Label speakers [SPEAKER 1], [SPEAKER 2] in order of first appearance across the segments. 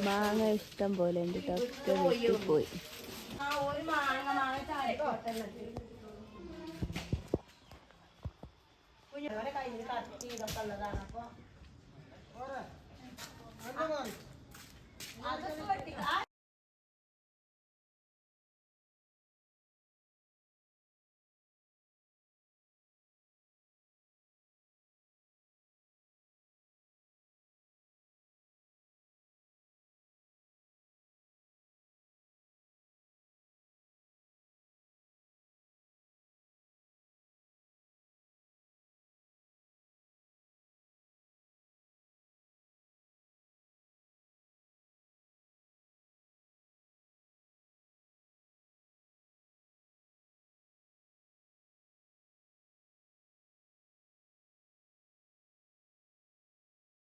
[SPEAKER 1] മാങ്ങ ഇഷ്ടം പോലെ ഉണ്ട്. ഒക്കെ വെട്ടിപ്പോയി
[SPEAKER 2] ആ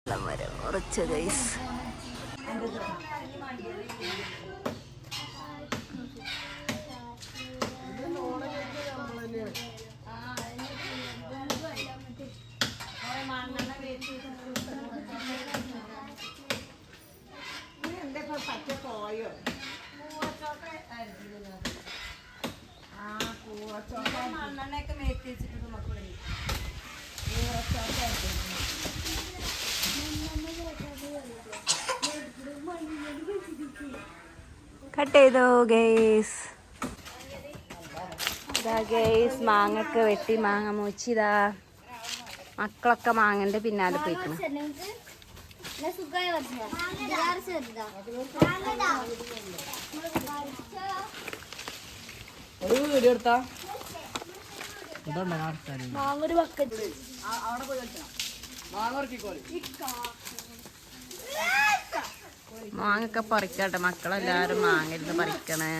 [SPEAKER 1] മരം ഉറച്ച ഗൈസ്
[SPEAKER 2] പറ്റ പോയോ ആ കൂറച്ചോട്ട മണ്ണെണ്ണയൊക്കെ മേത്തി വെച്ചിട്ട് മക്കളെ
[SPEAKER 1] കട്ട് ചെയ്തു ഗെയ്സ് ഇതാ ഗെയ്സ് മാങ്ങൊക്കെ വെട്ടി മാങ്ങ മൂച്ചിതാ മക്കളൊക്കെ മാങ്ങന്റെ പിന്നാലെ പോയിക്കണം.
[SPEAKER 3] സുഖമായി
[SPEAKER 1] മാങ്ങൊക്കെ പറിക്കട്ടെ. മക്കളെല്ലാരും മാങ്ങ ഇരുന്ന് പറിക്കണേ.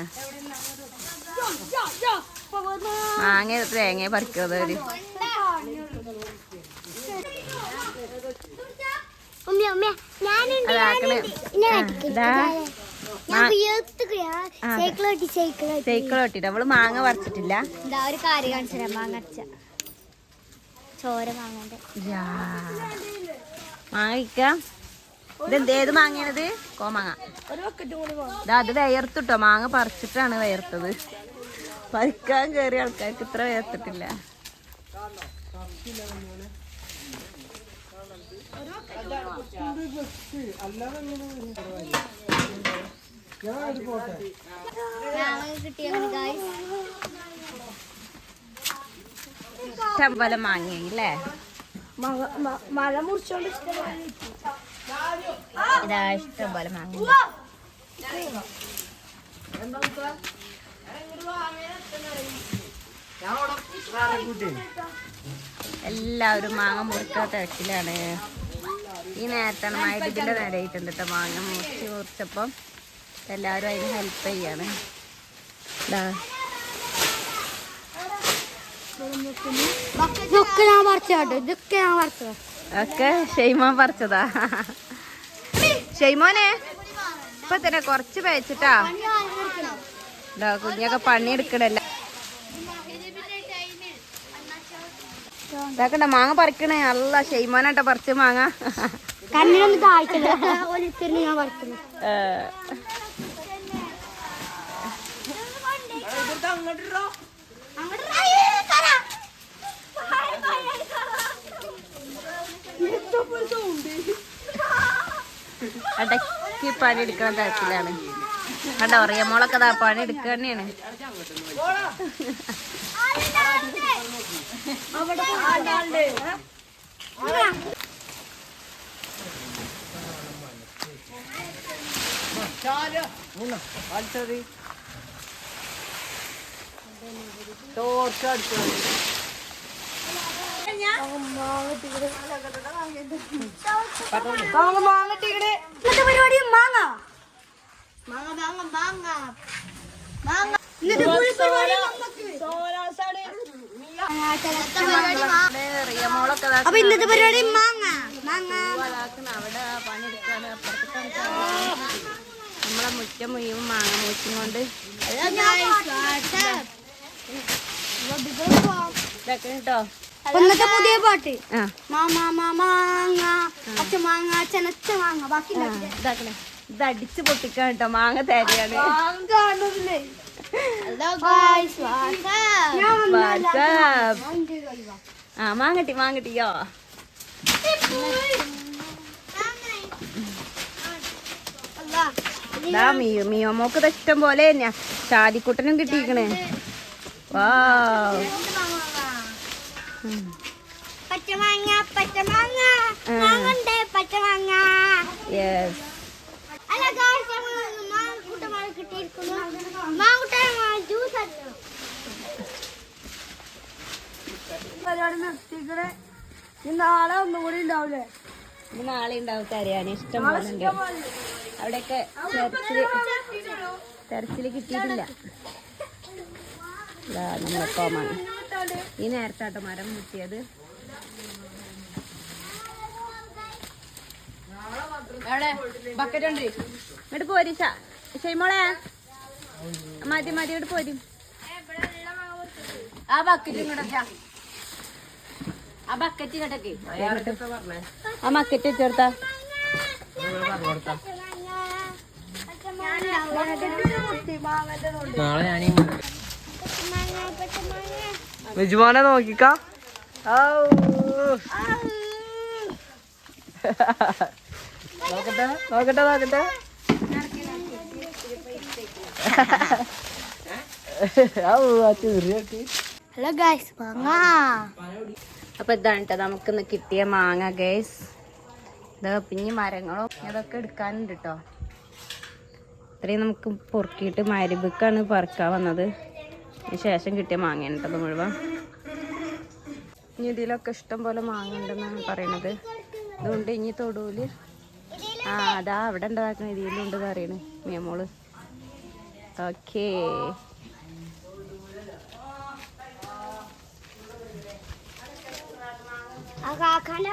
[SPEAKER 1] മാങ്ങ തേങ്ങ പറിക്കുന്നത് ഒരു അവൾ മാങ്ങ പറിച്ചിട്ടില്ല.
[SPEAKER 3] ഒരു കാര്യം കാണിച്ചു തരാം. മാങ്ങ ചോര.
[SPEAKER 1] മാങ്ങ ഇതെന്ത് ഏത് മാങ്ങയാണിത്? കോമാങ്ങ. ഇതാ അത് വയർത്തുട്ടോ. മാങ്ങ പറിച്ചിട്ടാണ് വയർത്തത്. പറിക്കാൻ കയറിയ ആൾക്കാർക്ക് ഇത്ര വയർത്തിട്ടില്ല. ഇഷ്ടം പോലെ മാങ്ങയായി അല്ലേ
[SPEAKER 3] മഴ മുറിച്ചോണ്ട്
[SPEAKER 1] ഇതാ ഇഷ്ടം പോലെ മാങ്ങ. എല്ലാവരും മാങ്ങ മുറിച്ച തിരക്കിലാണ്. ഈ നേരത്താണ് മൈഡിന്റെ നേരായിട്ടുണ്ട് കേട്ടോ മാങ്ങ മുറിച്ച് മുറിച്ചപ്പം എല്ലാവരും അതിന് ഹെൽപ്പ് ചെയ്യാണ്. ഇതാ.
[SPEAKER 3] ഇതൊക്കെ ഞാൻ പറിച്ചാട്ടോ ഇതൊക്കെ ഞാൻ പറിച്ചോ
[SPEAKER 1] ഒക്കെ ഷെയ്മോൻ പറിച്ചതാ. ഷെയ്മോനെ ഇപ്പൊ തന്നെ കൊറച്ച് പേച്ചിട്ടാ. ഇതാ കുഞ്ഞൊക്കെ പണിയെടുക്കണല്ല ഇതാക്കണ്ട മാങ്ങ പറിക്കണേ. അല്ല ഷെയ്മോനാട്ടോ പറിച്ച് മാങ്ങ.
[SPEAKER 3] കണ്ണിനൊന്ന്
[SPEAKER 1] അടക്കി പണിയെടുക്കണ തരത്തിലാണ്. കണ്ടോ റിയമോളൊക്കെ ദാ പണിയെടുക്കുക തന്നെയാണ്.
[SPEAKER 4] അടിച്ചത് ടോർച്ച് അടിച്ചത്
[SPEAKER 3] ഇന്നത്തെ പരിപാടി മാങ്ങ മാങ്ങ മാങ്ങ മാങ്ങ മാങ്ങ ഇന്നത്തെ full പരിപാടി നമുക്ക്.
[SPEAKER 1] റിയമോളൊക്കെ ദാ
[SPEAKER 3] അപ്പൊ ഇന്നത്തെ പരിപാടി മാങ്ങ. മാങ്ങ.
[SPEAKER 1] അവിടെ പണിയെടുക്കാണ് അപ്പുറത്ത് നമ്മളെ മുറ്റം മുഴുവൻ മാങ്ങ മൂച്ചും കൊണ്ട് കേട്ടോ
[SPEAKER 3] ഇന്നത്തെ പുതിയ പാട്ട്. മാമാ മാങ്ങ. അച്ഛ മാങ്ങ. ബാക്കി
[SPEAKER 1] ആ, ഇതാക്കണേ. ഇത് അടിച്ചു പൊട്ടിക്കാൻ കേട്ടോ മാങ്ങ വാട്സാപ്പ് ആ മാങ്ങട്ടി മാങ്ങട്ടിയോ ഇതാ മിയോ മിയോ മോക്ക് ഇഷ്ടം പോലെ തന്നെയാ. ചാലിക്കുട്ടനും കിട്ടിയിരിക്കണേ. വാ
[SPEAKER 3] പച്ചമാങ്ങ പച്ചമാങ്ങ
[SPEAKER 1] യെസ്
[SPEAKER 3] അല്ല ഗായ്സ് മാങ്ങൂട്ടമാണ് കിട്ടിയിരിക്കുന്നു മാങ്ങൂട്ട ജ്യൂസ് അടിച്ചു
[SPEAKER 2] പരിപാടി നിർത്തിക്കണേ നാളെ ഒന്നുകൂടി ഉണ്ടാവില്ലേ?
[SPEAKER 1] നാളെ ഉണ്ടാവും തരാൻ ഇഷ്ടം പോലെ. അവിടെയൊക്കെ തെരച്ചിൽ തെരച്ചിൽ കിട്ടിയിട്ടില്ല. നമ്മളെ കോമാണ്. ഈ നേരത്താട്ടോ മരം മുട്ടിയത്.
[SPEAKER 2] ബക്കറ്റ് ഉണ്ട്.
[SPEAKER 1] ഇങ്ങോട്ട് പോരി ഷെയ്മോളെ മതി മതി ഇങ്ങോട്ട് പോരി.
[SPEAKER 2] ആ ബക്കറ്റ് ഇങ്ങോട്ടാ
[SPEAKER 1] ആ. ബക്കറ്റ് ഇങ്ങോട്ടൊക്കെ. ആ ബക്കറ്റ് വെച്ചെടുത്താ
[SPEAKER 4] നാളെ ഞാൻ നിജുമോനെ നോക്കിക്ക നോക്കട്ടെ നോക്കട്ടെ നോക്കട്ടെ.
[SPEAKER 3] ഹലോ ഗൈസ് മാങ്ങ
[SPEAKER 1] അപ്പൊ ഇതാണ് കേട്ടോ നമുക്കിന്ന് കിട്ടിയ മാങ്ങ ഗൈസ് ഇതാ പിന്നെ മരങ്ങളും അതൊക്കെ എടുക്കാനുണ്ട് കേട്ടോ ഇത്രയും നമുക്ക് പൊറുക്കിയിട്ട് മരുബിക്കാണ് പറക്കാൻ വന്നത്. അതിന് ശേഷം കിട്ടിയ മാങ്ങയാണ് കേട്ടോ മുഴുവൻ. ഇനി ഇതിലൊക്കെ ഇഷ്ടം പോലെ മാങ്ങ ഉണ്ടെന്നാണ് പറയണത്. അതുകൊണ്ട് ഇനി തൊടൂൽ ആ അതാ അവിടെ ഉണ്ടാക്കുന്ന ഇതിലുണ്ട് പറയണേ മിയമോൾ ഓക്കേ.
[SPEAKER 3] ആ കാക്കാന്റെ